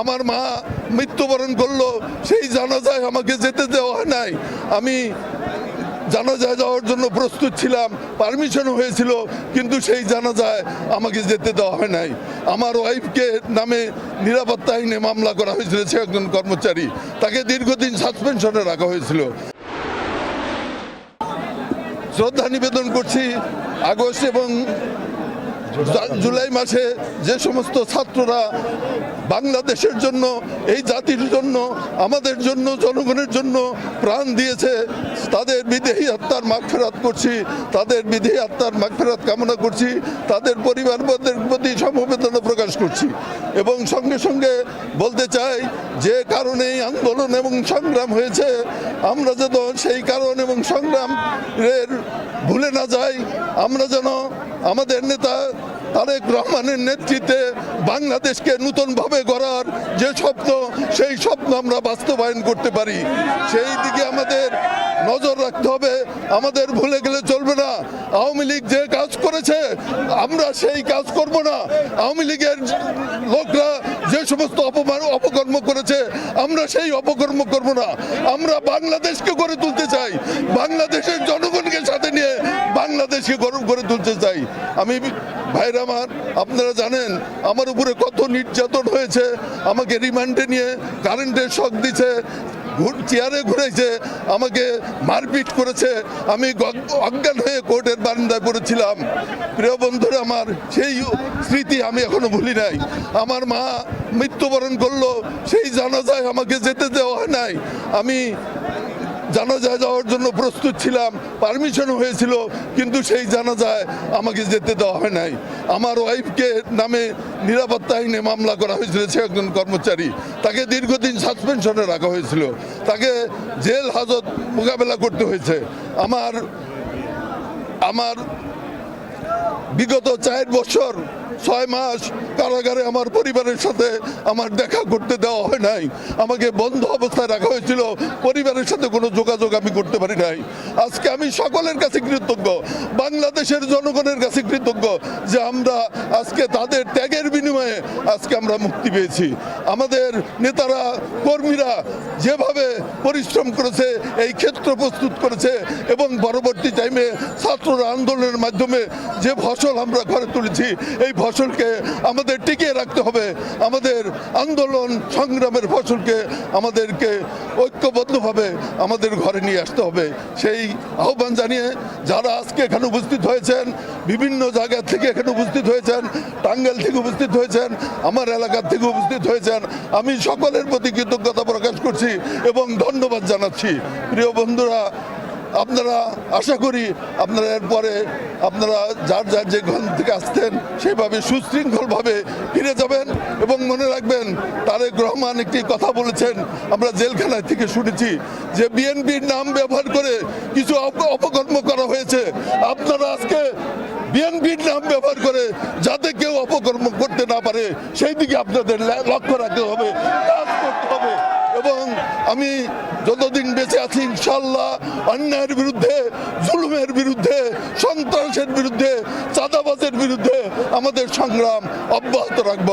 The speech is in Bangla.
আমার মা মৃত্যুবরণ করল, সেই জানাজায় আমাকে যেতে দেওয়া হয় নাই। আমি জানাজায় যাওয়ার জন্য প্রস্তুত ছিলাম পারমিশন হয়েছিল, কিন্তু সেই জানাজায় আমাকে যেতে দেওয়া হয় নাই। আমার ওয়াইফকে নামে নিরাপত্তা আইনে মামলা করা হয়েছিল, সে একজন কর্মচারী। তাকে দীর্ঘদিন সাসপেনশনে রাখা হয়েছিল। শ্রদ্ধা নিবেদন করছি আগস্ট এবং জুলাই মাসে যে সমস্ত ছাত্ররা বাংলাদেশের জন্য, এই জাতির জন্য, আমাদের জন্য, জনগণের জন্য প্রাণ দিয়েছে, তাদের বিদেহী আত্মার মাগফেরাত করছি, তাদের বিদেহী আত্মার মাগফেরাত কামনা করছি, তাদের পরিবারবর্গের প্রতি সমবেদনা করছি। এবং সঙ্গে সঙ্গে বলতে চাই, যে কারণে আন্দোলন এবং সংগ্রাম হয়েছে, আমরা যেন সেই কারণ এবং সংগ্রামের ভুলে না যাই। আমরা যেন আমাদের নেতা তারেক রহমানের নেতৃত্বে বাংলাদেশকে নতুনভাবে গড়ার যে স্বপ্ন, সেই স্বপ্ন আমরা বাস্তবায়ন করতে পারি। সেই দিকে আমাদের নজর রাখতে হবে। আমাদের ভুলে গেলে চলবে না। আওয়ামী লীগ যে কাজ করেছে, আমরা সেই কাজ করব না। আওয়ামী লীগের লোকরা যে সমস্ত অপমান অপকর্ম করেছে, আমরা সেই অপকর্ম করব না। আমরা বাংলাদেশকে গড়ে তুলতে চাই। বাংলাদেশের জনগণকে সাথে নিয়ে বাংলাদেশকে গরম করে তুলতে চাই। আমি ভাইরা আমার, আপনারা জানেন, আমার উপরে কত নির্যাতন হয়েছে। আমাকে রিমান্ডে নিয়ে কারেন্টের শখ দিছে। চেয়ারে ঘুরেছে, আমাকে মারপিট করেছে। আমি অজ্ঞান হয়ে কোর্টের বারান্দায় পড়েছিলাম। প্রিয় বন্ধুরা আমার, সেই স্মৃতি আমি এখনও ভুলি নাই। আমার মা মৃত্যুবরণ করল, সেই জানাজায় আমাকে যেতে দেওয়া হয় নাই। আমি জানাজায় যাওয়ার জন্য প্রস্তুত ছিলাম পারমিশন হয়েছিল, কিন্তু সেই জানাজায় আমাকে যেতে দেওয়া হয় নাই। আমার ওয়াইফকে নামে নিরাপত্তা আইনে মামলা করা হয়েছিল, সে একজন কর্মচারী। তাকে দীর্ঘদিন সাসপেনশনে রাখা হয়েছিল। তাকে জেল হাজত মোকাবেলা করতে হয়েছে। আমার আমার বিগত চার বছর ছয় মাস কারাগারে আমার পরিবারের সাথে আমার দেখা করতে দেওয়া হয় নাই। আমাকে বন্ধ অবস্থায় রাখা হয়েছিল। পরিবারের সাথে কোনো যোগাযোগ আমি করতে পারি নাই। আজকে আমি সকলের কাছে কৃতজ্ঞ, বাংলাদেশের জনগণের কাছে কৃতজ্ঞ যে আমরা আজকে তাদের ত্যাগের বিনিময়ে আজকে আমরা মুক্তি পেয়েছি। আমাদের নেতারা, কর্মীরা যেভাবে পরিশ্রম করেছে, এই ক্ষেত্র প্রস্তুত করেছে এবং পরবর্তী টাইমে ছাত্ররা আন্দোলনের মাধ্যমে যে ফসল আমরা ঘরে তুলেছি, এই ফসলকে আমাদের টিকিয়ে রাখতে হবে। আমাদের আন্দোলন সংগ্রামের ফসলকে আমাদেরকে ঐক্যবদ্ধভাবে আমাদের ঘরে নিয়ে আসতে হবে। সেই আহ্বান জানিয়ে যারা আজকে এখানে উপস্থিত হয়েছেন, বিভিন্ন জায়গা থেকে এখানে উপস্থিত হয়েছেন, টাঙ্গাইল থেকে উপস্থিত হয়েছেন, আমার এলাকার থেকে উপস্থিত হয়েছেন, আমি সকলের প্রতি কৃতজ্ঞতা প্রকাশ করছি এবং ধন্যবাদ জানাচ্ছি। প্রিয় বন্ধুরা আপনারা আশা করি আপনারা এরপরে আপনারা যার যার যে ঘন থেকে আসতেন সেভাবে সুশৃঙ্খলভাবে ফিরে যাবেন এবং মনে রাখবেন তারেক রহমান একটি কথা বলেছেন, আমরা জেলখানায় থেকে শুনেছি যে বিএনপির নাম ব্যবহার করে কিছু অপ- অপকর্ম করা হয়েছে। আপনারা আজকে বিএনপির নাম ব্যবহার করে যাতে কেউ অপকর্ম করতে না পারে, সেই দিকে আপনাদের লক্ষ্য রাখতে হবে কাজ করতে হবে এবং আমি যতদিন বেঁচে আছি ইনশাল্লাহ অন্যায়ের বিরুদ্ধে, জুলুমের বিরুদ্ধে, সন্ত্রাসের বিরুদ্ধে, চাঁদাবাজের বিরুদ্ধে আমাদের সংগ্রাম অব্যাহত রাখব।